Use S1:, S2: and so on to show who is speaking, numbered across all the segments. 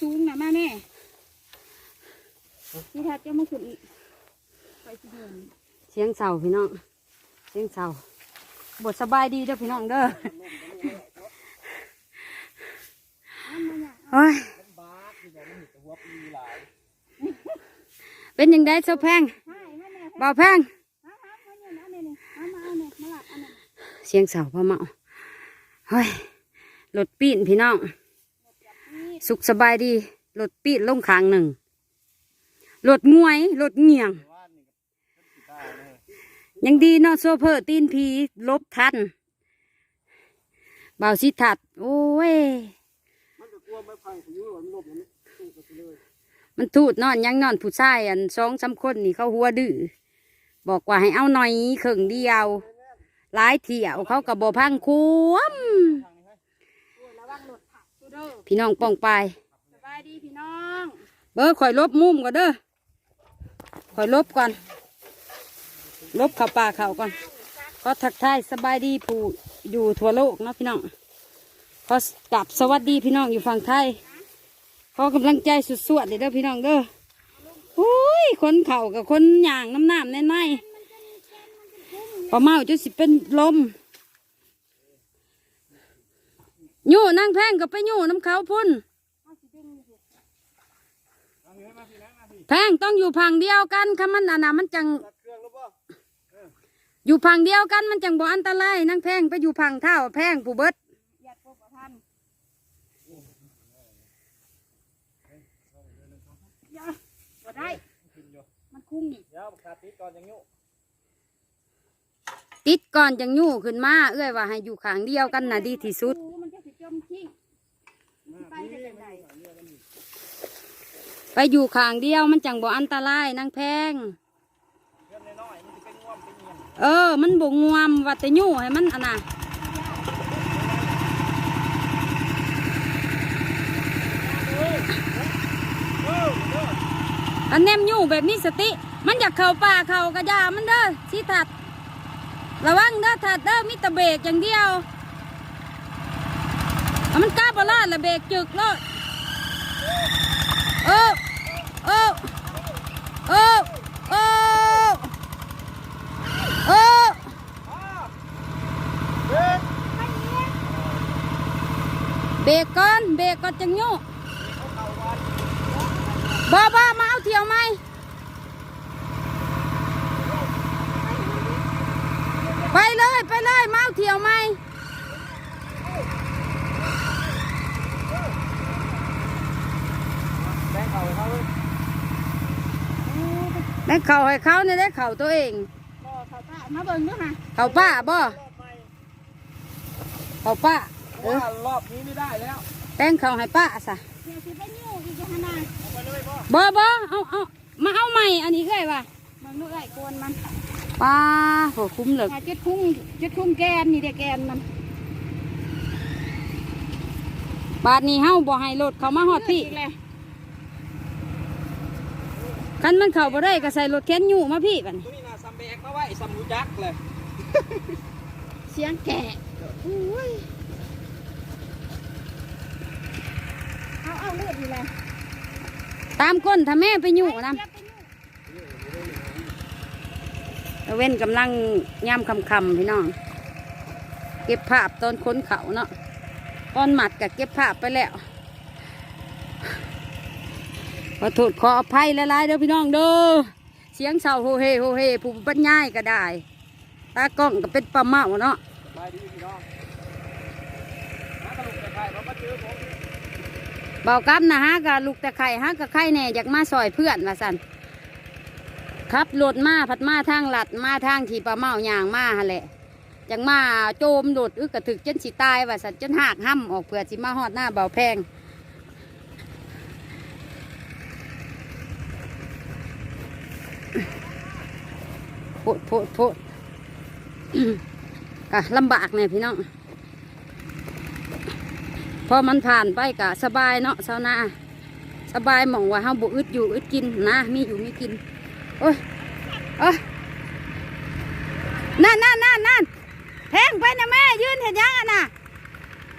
S1: สูงนะมาแม่นี่ถ้าจะมาขึ้นอีกไปสิเดิน
S2: เสียงเสาพี่น้อง เสียงเสาบทสบายดีเด้อพี่น้องเด้อโอ้ยเป็นยังไงเจ้าแพง
S1: ใช่มาแม่
S2: บ่าวแพง
S1: มาหามาเนี่ยนะเนี่ยนี่มามาเอาเนี่ยมาหลับอันนั้น
S2: เสียงเสาพ่อเมาเฮ้ยรถปีนพี่น้อง สุขสบายดีรถปีนลงขางหนึ่งรถงวยรถเงียง ยังดีเนาะโซเพอร์ตีนพีลบทันเบาวสิทัด โอ้ย
S3: มันก็กลัวไม่พังพายุมันลบมันตู้ไปเลย
S2: มันทูดนอนยังนอนผู้ชายอันสองสามคนนี่เขาหัวดื้อบอกว่าให้เอาหน่อยเข่งเดียวหลายเที่ยวเขากับบพังควม
S1: โอ้ยระวังรถผักดูเด้อ
S2: พี่น้องป้องไปาย
S1: สบายดีพี่น้อง
S2: เบอร์ข่อยลบมุมก่อนเด้อข่อยลบก่อน ลบเข่าป่าเข่าก่อน ก็ทักทายสบายดีผู้อยู่ทั่วโลกเนาะพี่น้องขอกลับสวัสดีพี่น้องอยู่ฝั่งไทยขอกำลังใจสุดสวดเลยเด้อพี่น้องเด้ออุ้ยคนเข่ากับคนหย่างน้ำน้ำแน่นในปลาเมาจะสิเป็นลมอ ยู่นั่งแพงก็ไปอยู่น้ำเขาพุ่นแพงต้องอยู่พังเดียวกันค่ะมันอันน่ะมันจัง
S3: ตัดเครื่องแล้วป่ะ
S2: อยู่พังเดียวกันมันจังบ่อันตรายนั่งแพงไปอยู่พังเท่าแพงผู้เบิด
S1: หยัดพวกประทันอย่าบ่ได้ มันคุ้ง
S3: เดี๋ยวขาดติดก่อนยังยุ
S2: ติดก่อนจังยู่ขึ้นมา เอื้อยว่าให้อยู่ขางเดียวกันน่ะดีที่สุด
S1: โอ้มันจะสิจมทิ้งมันสิ ไปได้จังได
S2: ไปอยู่ขางเดียวมันจังบ่อันตรายนั่งแพง
S3: เออมันจะเป็นง่วมเป็นเงียง
S2: เออ มันบ่งวมว่าแต่ยู่ให้มันอันน่ะอันแนมยู่แบบนี้สติ มันอยากเข้าป่าเข้ากระยามันเด้อสิถัด ระวังเด้อถัดเด้อมีตะเบกอย่างเดียว เอามันกล้าบลาดละเบรกจึกเลยเออเออเออเออเออ
S3: เบ
S2: รกก่อนเบรกก่อนจังยู่
S3: เขาเข่าวัน
S2: บ้าบ้ามาเอาเที่ยวไหมไปเลยไปเลยมาเอาเที่ยวไหม
S3: แบงเข่าให้เขาเลย
S2: ได้เข่าให้เขาเนี่ยได้เข่าตัวเอง
S1: บ่เขาป้ามาเบิ่งดูค่ะ
S2: เข่าป้าบ่
S3: รอบใหม่
S2: เข่าป้า
S3: เพราะว่ารอบนี้ไม่ได้แล้ว
S2: แป้งเข่าให้ป้าซะ
S1: เดี๋ยวสิไปยู่อีกจะหนา
S3: เอาไปเลยป่ะ
S2: บ่บ่เอาเอามาเอาใหม่อันนี้เลยว่ะ
S1: เบิ่งดูไอ้โกนมัน
S2: ป้าโหคุ้มเหลือ
S1: ถ้าจุดคุ้งจุดคุ้งแกนนี่เด้แกนมัน
S2: บาทนี้เฮาบ่ให้รถเขามาฮอดพี่
S1: อีกแล้ว
S2: คันมันเข้าบ่ได้ก็ใส่รถแค้นอยู่มาพี่บัดนี้
S3: ตัวนี้นะซัมแบกมาไว้ซัมหูจักเลย
S1: เสียงแกะอุ้ยเอาเอาเลือดอยู่เลย
S2: ตามก้นถ้าแม่ไปอยู่นํ
S1: เสียบไปยู่
S2: ตะเว้นกำลังย่ำคำคำๆพี่น้อง เก็บภาพตอนค้นเขาเนาะตอนหมัดกับเก็บภาพไปแล้วข อโทษขออภัยหลายเด้อพี่น้องเด้อเสียงเศร้าโฮเฮโฮเฮผู้บรรยายก็ได้ตากล้องก็เป็นปลาเมาเนาะ
S3: สบายดีพี่น้องมาตลกแต่ใครเรามาเจอผม
S2: เบากำนะฮะกับลูกตะไคร่ฮะกับไข่แน่อยากมาซอยเพื่อนว่าสันขับรถมาพัดมาทางหลัดมาทางที่ปลาเมาย่างมาหั่นแหละจังมาโจมโดดอึกกระถึกจนสิตายว่าสันจนหักห้ำออกเผื่อสิมาฮอดหน้าเบาแพง พดโพดโพดกะลำบากเนี่ยพี่น้องพอมันผ่านไปกะสบายเนาะชาวนาสบายหมองว่าเฮาบุอึดอยู่อึดกินนะมีอยู่มีกินโอ้ยโอ้ยนั่นนั่นนั่นนั่นแพงไปนะแม่ยืนเห็นยังอะนะ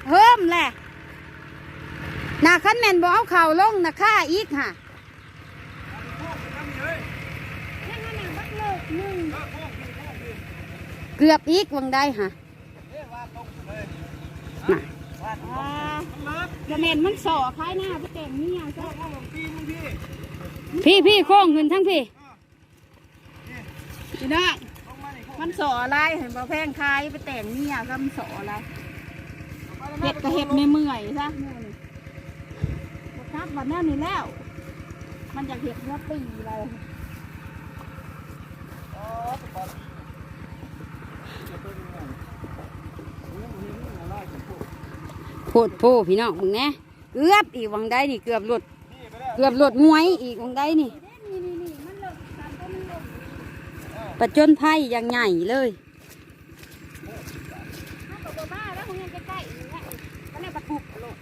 S2: เฮิมแหละนาคันแมนบอกเอาเข่าลงนะค่าอีกค่ะ
S1: นั่นนั่นบักเลิกหนึ่ง
S2: เกือบอีกวังได้ค่ะน่ะ
S1: อ่าจะเมนมันสอคล้ายหน้าพี่แต่งเนี่ยจ้ะ
S2: พี่พี่โค้งขึ้นทั้งพี่
S1: พี่น้องมันสออะไรเห็นบ่แพงคล้ายไปแต่งเนี่ยก็มันสออะไรเห็ดก็เห็ดไม่เมื่อยซะนู่นบ่ครับวันนั้นนี่แล้ว มันอยากเห็ดเนื้อปีอะไร
S2: ดโพพี่น้องมึงแน่เกือบอีกวังได้นี่เกือบหลุด เกือบหลุดมวยอีกวังได้นี่
S1: นี่นี่นี่มันเลิกตามต้นมันเลิก
S2: ประจนไพ่อย่างใหญ่เลย
S1: ถ้าตัวบ้าแล้วของยังใกล้ๆอย่างเงี้ยก็เลยประทุกลง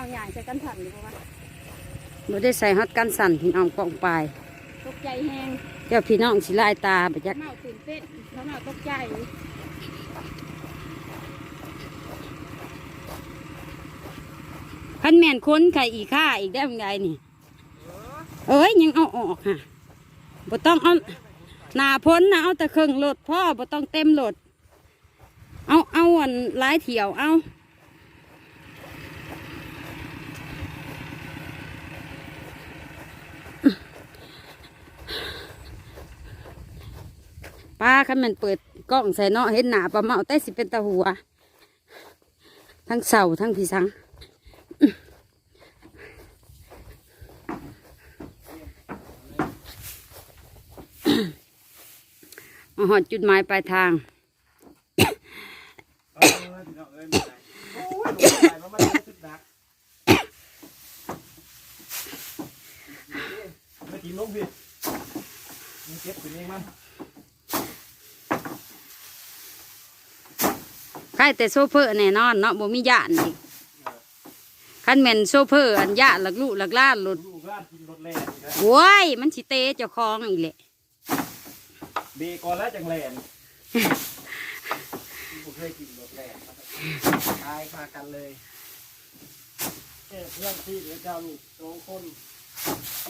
S1: เขาเอาอย่างจะกันถันอยู่ปะวะ
S2: บ่ได้ใส่ฮอตกันสั่นพี่น้องกองปลาย
S1: ตกใจแหง
S2: เจ้าพี่น้องสิลายตาไปจัก
S1: เมาตื่นเต้นเขาเมาตกใจ
S2: พันแม่นค้นไข่อีค่าอีกได้ยังไงนี่ เอ้ยยังเอาออกค่ะบ่ต้องเอาหนาพ้นนะเอาแต่เครื่องรถพ่อบ่ต้องเต็มรถเอาเอาอันหลายเถี่ยวเอา ป้าคันมันเปิดกล้องใส่เนาะเห็นหนาปลาเมาแต่สิเป็นตาหัว ทั้งเสาทั้งผีสังมาหอดจุดหมายปลายทาง
S3: เออพี่น้องเอ้ยไม่ได้โอ้ยลงไปมันมันรู้สึกหนักไม่กินลงพี่มันเจ็บตัวเองมัน
S2: ใคร แต่โซเฟอร์แน่นอนเนาะบ่มีญาติอีกคันแม่นโซเฟอร์อันญาติหลักลูกหลักล้านหลุด
S3: ลูกร้านกินรถแล่นี่นะ
S2: โว้ยมันสิเตะเจ้าของอีกแหละ
S3: เบรกก่อนแล้วจังแลนผมเคยกินรถแล่ตายคากันเลยเอ๊ะเพื่อนที่เดี๋ยวเจ้าลูกสองคน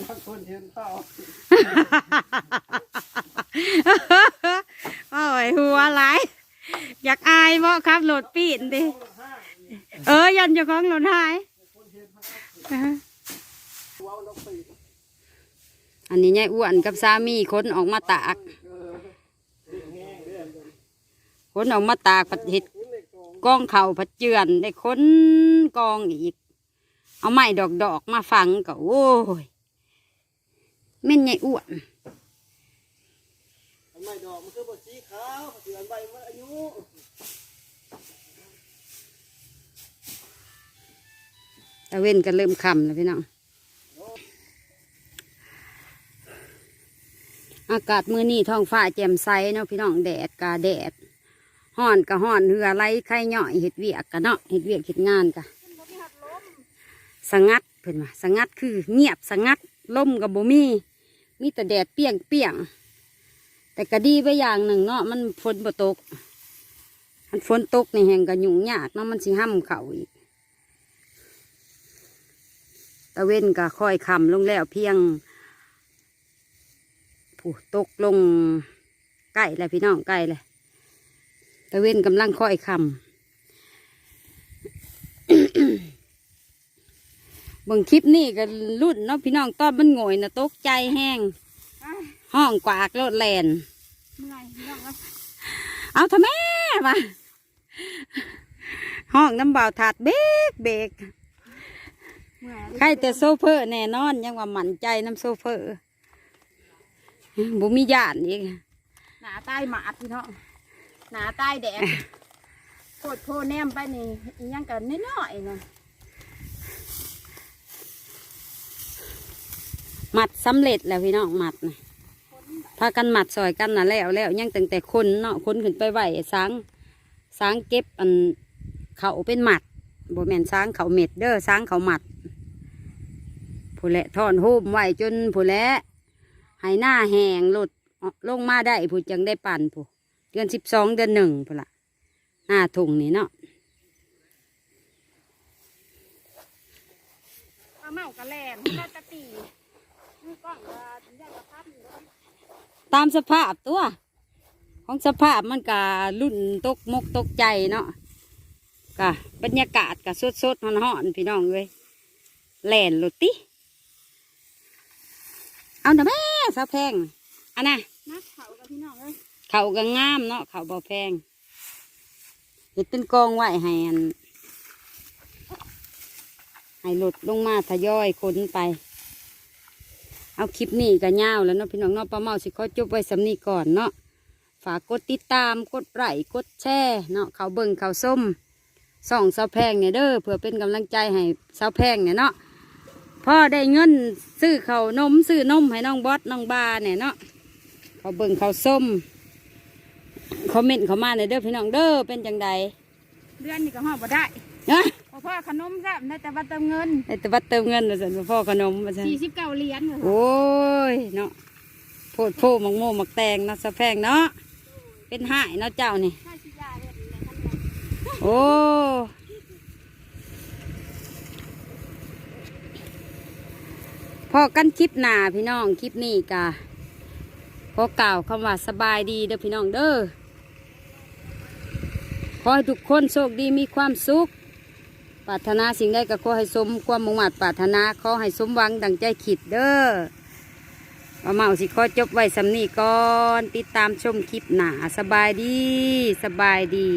S3: บางคนเห็นเท่า
S2: โอ้ยหัวไหลาย อยากอายบ่ครับโหลดปีนดิเออยันเจ้าของโหลดหายอันนี้ยายอ้วนกับสามีคนออกมาตากคนออกมาตากผัดเห็ดกองเข่าผัดเจือนได้ค้นกองอีก เอาไม้ดอกดอกมาฝังก็โอ้ยแม่นยายอ้วน
S3: ทำไมดอกมันคือบสีขาวเสือนใบมันอายุ
S2: ตะเว้นก็เริ่มคำแล้วพี่น้องอากาศมื้อนี้ท้องฟ้าแจ่มใสเนาะพี่น้องแดดกาแดดห้อนกะห้อนเหือไหลไข่ย่อยเห็ดเวียกกะเนาะเห็ดเวียกเห็ดงานกะสงัดเพิ่นว่าสงัดคือเงียบสงัดลมกับบ่มีมีแต่แดดเปียงเปียง แต่ก็ดีไปอย่างหนึ่งเนาะมันฝนบ่ตก มันฝนตกในแห่งก็ยุ่งยากเนาะมันสิห้ำเขาอีกตะเว้นก็ค่อยคำลงแล้วเพียงผู้ตกลงใกล้แล้วพี่น้องใกล้เลยตะเว้นกำลังค่อยคำเบิ่งคลิปนี่ก็รุ่นเนาะพี่น้องตอนมันโง่อยนะตกใจแห้ง
S1: อ้าย
S2: ห้องกวากโลดแลน
S1: เมื่อยพี่น้องเอ้ย
S2: เอาทำไมมาห้องน้ำเบาถาดเบรกเบรก
S1: เมื่อย
S2: ใครแต่โซเฟอร์แน่นอนยังว่ามั่นใจน้ำโซเฟอร์บุมีญาติอีก
S1: หนาใต้หมาดพี่น้องหนาใต้แดดโคตรโพแนมไปนี่อีหยังกันน้อยๆนะ
S2: หมัดสำเร็จแล้วพี่น้องหมัดนะ พากันหมัดซอยกันนะแล้วแล้วยังตั้งแต่คนเนาะคนขึ้นไปไหวสางสางเก็บอันเขาเป็นหมัดโบแมนสางเขาเม็ดเด้อสางเขาหมัดผู้แหละทอนโฮมไหวจนผู้แหละให้หน้าแหงหลุดลงมาได้ผู้จังได้ปั่นผู้เดือนสิบสองเดือนหนึ่งผู้ละหน้าถุงนี่เนาะ
S1: ปลาเมากระแลนปลาตะตีมือกล้องว่าได้กระพับอยู่แล้ว
S2: ตามสภาพตัว ของสภาพมันกะรุ่นตกมกตกใจเนาะกะบรรยากาศกะสดสดๆฮ้อนๆพี่น้องเลยแหลนรถติ เอาหน่ะแม่สาวแพงอันน่ะ
S1: นักเขากับพี่น้องเอ้ย
S2: เขาก็งามเนาะเขาบ่แพงเห็ดเป็นกองไว้ให้อันให้หลุดลงมาทยอยขนไป เอาคลิปนี้ก็ยาวแล้วเนาะพี่น้องเนาะป้าเมาสิขอจบไว้สำนีก่อนเนาะฝากกดติดตามกดไลค์กดแชร์เนาะเขาเบิ่งเขาส้มส่องสาวแพงเนี่ยเด้อเพื่อเป็นกำลังใจให้สาวแพงเนี่ยเนาะพ่อได้เงินซื้อเขานมซื้อนมให้น้องบอสน้องบาเนี่ยเนาะเขาเบิ่งเขาส้มคอมเมนต์เข้ามาในอยเด้อพี่น้องเด้อเป็นจังใด
S1: เดือนนี้ก็ห่อบ่ได้
S2: นะ
S1: เพราะพ่อขนมแซ่บในแต่ว่าเติมเงิน
S2: ไอ้ตะบัดเติมเงินมาสั่นพ่อขนมมาสั่น
S1: สี่สิบเก้าเหรียญเหรอ
S2: โอ้ยเนาะโพดโพมักโมมักแตงเนาะสะแพงเนาะเป็นหายเนาะเจ้านี่
S1: ใช่สิยาเนี่ยนะท่านเนี่ย
S2: โอ้พอกันคลิปหน้าพี่น้องคลิปนี้กะขอกล่าวคำว่าสบายดีเด้อพี่น้องเด้อขอให้ทุกคนโชคดีมีความสุข ปรารถนาสิ่งใดก็ขอให้สมความมุ่งมั่นปรารถนาขอให้สมหวังดังใจคิดเด้อว่าเมาสิขอจบไว้สำนีก่อน ติดตามชมคลิปหนาสบายดี สบายดี